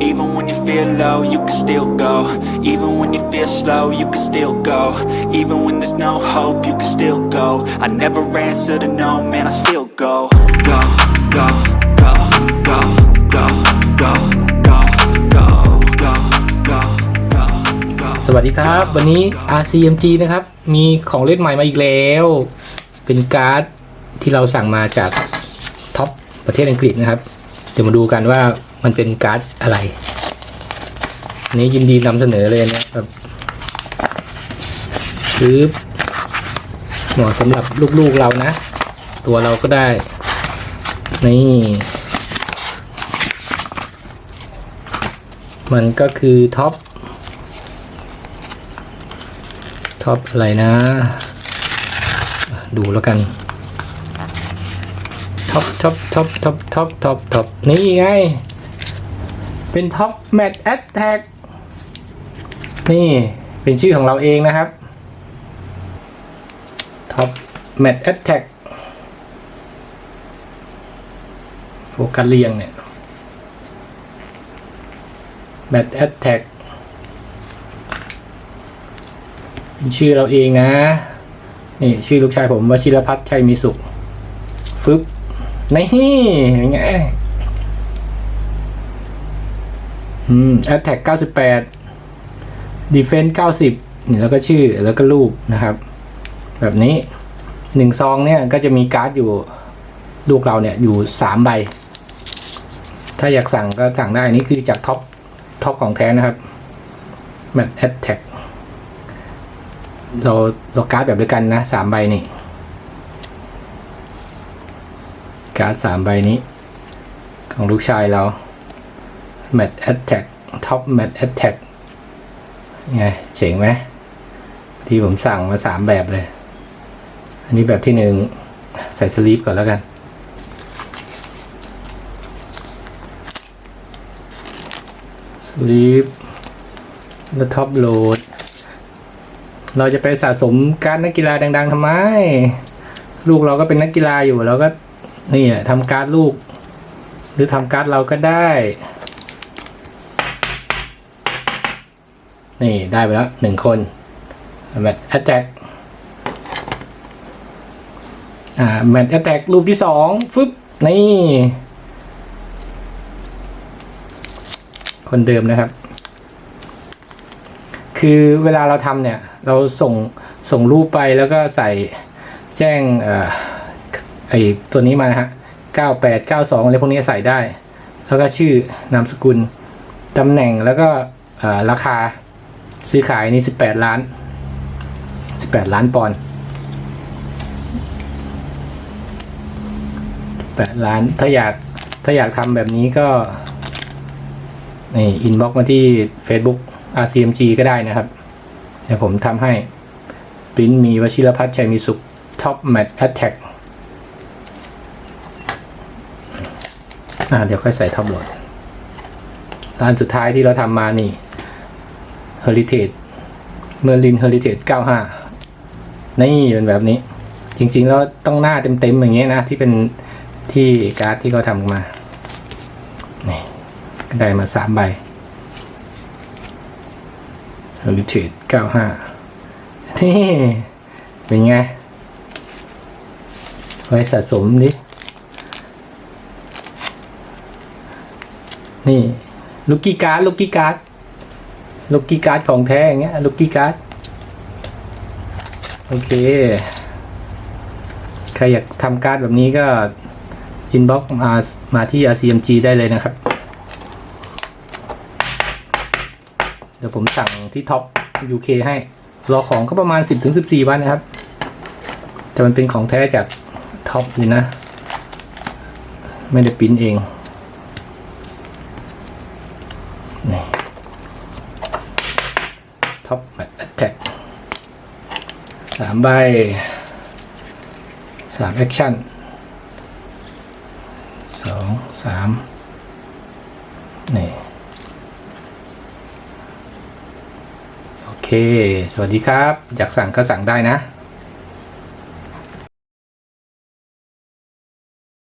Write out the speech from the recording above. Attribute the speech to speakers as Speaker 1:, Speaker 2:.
Speaker 1: Even when you feel low, you can still go. Even when you feel slow, you can still go. Even when there's no hope, you can still go. I never answer to no, man, I still go. Go, go, go, go, go, go, go, go, go, go, go, go.
Speaker 2: สวัสดีครับ วันนี้ RCMG นะครับ มีของเล่นใหม่มาอีกแล้ว เป็นการ์ดที่เราสั่งมาจากท็อปประเทศอังกฤษนะครับ เดี๋ยวมาดูกันว่า มันเป็นการ์ดอะไรนนี้ยินดีนำเสนอเลยนะครับคือเหมาะสำหรับลูกๆเรานะ ตัวเราก็ได้ นี่ มันก็คือท็อป ท็อปอะไรนะ ดูแล้วกันท็อปท็อปท็อปท็อปท็อปท็อปท็อปนี่ไง เป็นท็อปแมทแอ t แท็กนี่เป็นชื่อของเราเองนะครับท็อปแมทแอ t แท็กโฟกัสเรียงเนี่ยแมทแอ t แท็กเป็นชื่อเราเองนะ นี่ชื่อลูกชายผมวชิรพัฒน์ชัยมีสุข ฟึบนี่ยังไง อืม attack 98 defense 90นี่แล้วก็ชื่อแล้วก็รูปนะครับ แบบนี้หนึ่งซองเนี่ยก็จะมีการ์ดอยู่ลูกเราเนี่ยอยู่สามใบ ถ้าอยากสั่งก็สั่งได้นนี้คือจากท็อปท็อปของแท้นะครับแบบ attack เราเราการ์ดแบบเด้วกันนะสามใบนี่ การ์ดสามใบนี้ ของลูกชายเรา Mat Attack Top Mat Attack ไงเจ๋งไหมที่ผมสั่งมาสามแบบเลย อันนี้แบบที่หนึ่งใส่สลีปก่อนแล้วกัน สลีปแล้วท็อปโหลด เราจะไปสะสมการนักกีฬาดัง ๆทำไม ลูกเราก็เป็นนักกีฬาอยู่เราก็นี่อะทำการดลูก หรือทำการดเราก็ได้ นี่ได้ไปแล้วหนึ่งคนแบบแอตแทกอ่าแมทแอตแทกรูปที่สองฟึบนี่ คนเดิมนะครับ คือเวลาเราทำเนี่ย เราส่งส่งรูปไปแล้วก็ใส่แจ้งอไอตัวนี้มานะฮะ98 92อะไรพวกนี้ใส่ได้ แล้วก็ชื่อนามสกุลตำแหน่งแล้วก็ราคา ซื้อขายนี่18ล้าน18ล้านปอนด์8ล้าน ถ้าอยากถ้าอยากทำแบบนี้ก็นี่อินบ็อกมาที่ Facebook RCMG ก็ได้นะครับเดี๋ยวผมทำให้ปริ้นมีวชิรพัฒน์ชัยมีสุข Top Match Attack อ่าเดี๋ยวค่อยใส่ท็อปโหลดร้านสุดท้ายที่เราทำมานี่ Heritage Merlin Heritage 95 นี่เป็นแบบนี้ จริงๆ แล้วต้องหน้าเต็มๆ อย่างเงี้ยนะ ที่เป็นที่การ์ดที่เขาทำมา นี่ก็ได้มาสามใบ Heritage 95 นี่ เป็นไง ไว้สะสมดินี่ ลูกกี้การ์ด ลูกกี้การ์ด ลูกกี้การ์ดของแท้อย่างเงี้ยลูกกี้การ์ดโอเค ใครอยากทำการ์ดแบบนี้ก็อินบ็อกมามาที่ RCMG ได้เลยนะครับ เดี๋ยวผมสั่งที่ท็อป UK ให้ รอของก็ประมาณ 10-14 วันนะครับ แต่มันเป็นของแท้จากท็อปเลยนะ ไม่ได้ปริ้นเอง นี่ท็อปแมทแอตแทก สามใบสามแอคชั่นสองสามนี่ โอเค สวัสดีครับ อยากสั่งก็สั่งได้นะ